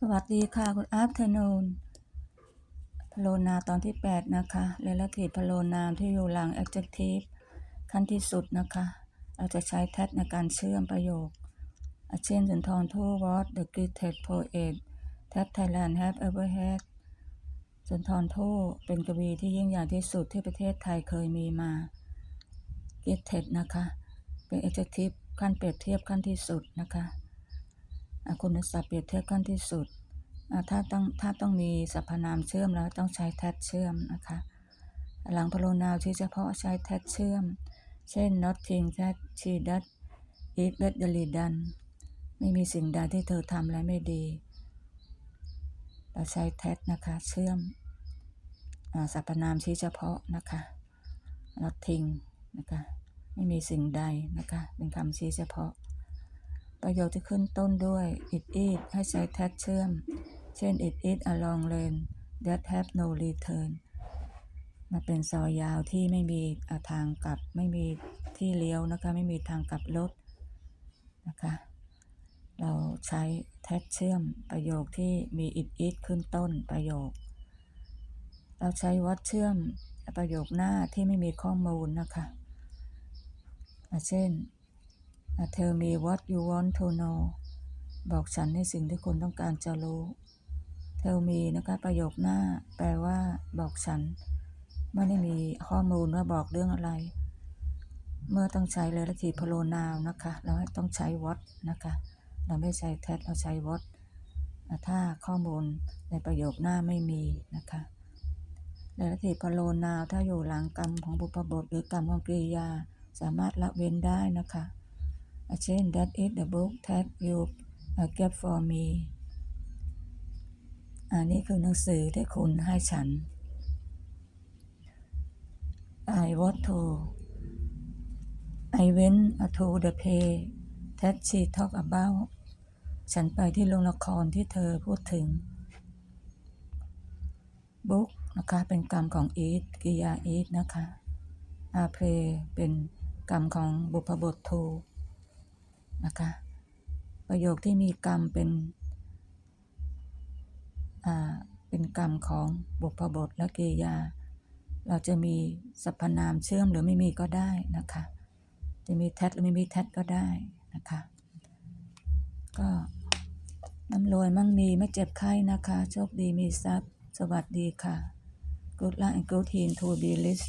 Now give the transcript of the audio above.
สวัสดีค่ะ คุณ afternoon พโลนาตอนที่ 8 นะคะ relative พโลนามที่อยู่หลัง adjective ขั้นที่สุดนะคะ เราจะใช้แท็ในการเชื่อมประโยค เช่นสุนทรภู่ what the greatest poet that Thailand have ever had สุนทรภู่เป็นกวีที่ยิ่งใหญ่ที่สุดที่ประเทศไทยเคยมีมา greatest นะคะ เป็น adjective ขั้นเปรียบเทียบขั้นที่สุดนะคะ คุณศัพท์เปรียบเทียบขั้นที่สุด ถ้าต้องถ้าต้องมีสรรพนามเชื่อมแล้วต้องใช้แท็เชื่อมนะคะ หลังพโลนาวที่เฉพาะใช้แท็เชื่อม เช่น nothing that she does is badly done ไม่มีสิ่งใดที่เธอทำและไม่ดี เราใช้แท็นะคะเชื่อมอสรรพนามชี้เฉพาะนะคะ nothing นะคะ ไม่มีสิ่งใดนะคะ เป็นคำชี้เฉพาะ ประโยคที่ขึ้นต้นด้วย it is ให้ใช้แท็กเชื่อม เช่น it is a long lane that have no return มันเป็นซอยยาวที่ไม่มีทางกลับ ไม่มีที่เลี้ยวนะคะ ไม่มีทางกลับรถนะคะ เราใช้แท็กเชื่อมประโยคที่มี it is ขึ้นต้นประโยค เราใช้ what เชื่อมประโยคหน้าที่ไม่มีข้อมูลนะคะ เช่น tell me what you want to know บอกฉันในสิ่งที่คุณต้องการจะรู้ tell me นะคะประโยคหน้า แปลว่า บอกฉัน ไม่ได้มีข้อมูลว่าบอกเรื่องอะไร เมื่อต้องใช้ relative pronoun นะคะ เราต้องใช้ what นะคะ เราไม่ใช้ that เราใช้ what ถ้าข้อมูลในประโยคหน้าไม่มีนะคะ relative pronoun ถ้าอยู่หลังกรรมของบุพบทหรือกรรมของกริยา สามารถละเว้นได้นะคะ อะเช่น that is the book that you uh, get for me อันนี้คือหนังสือที่คุณให้ฉัน I want to I went to the play that she talked about ฉันไปที่โรงละครที่เธอพูดถึง book นะคะเป็นกรรมของ eat กิยา eat นะคะ a play เป็นกรรมของบุพบท to นะคะ ประโยคที่มีกรรมเป็นเป็นกรรมของบุพบทและเกยา เราจะมีสรรพนามเชื่อมหรือไม่มีก็ได้นะคะ จะมีแท็หรือไม่มีแท็ก็ได้นะคะ ก็น้ำรวยมั่งมีไม่เจ็บไข้นะคะ โชคดีมีทรัพย์ สวัสดีค่ะ Good luck and good health to be rich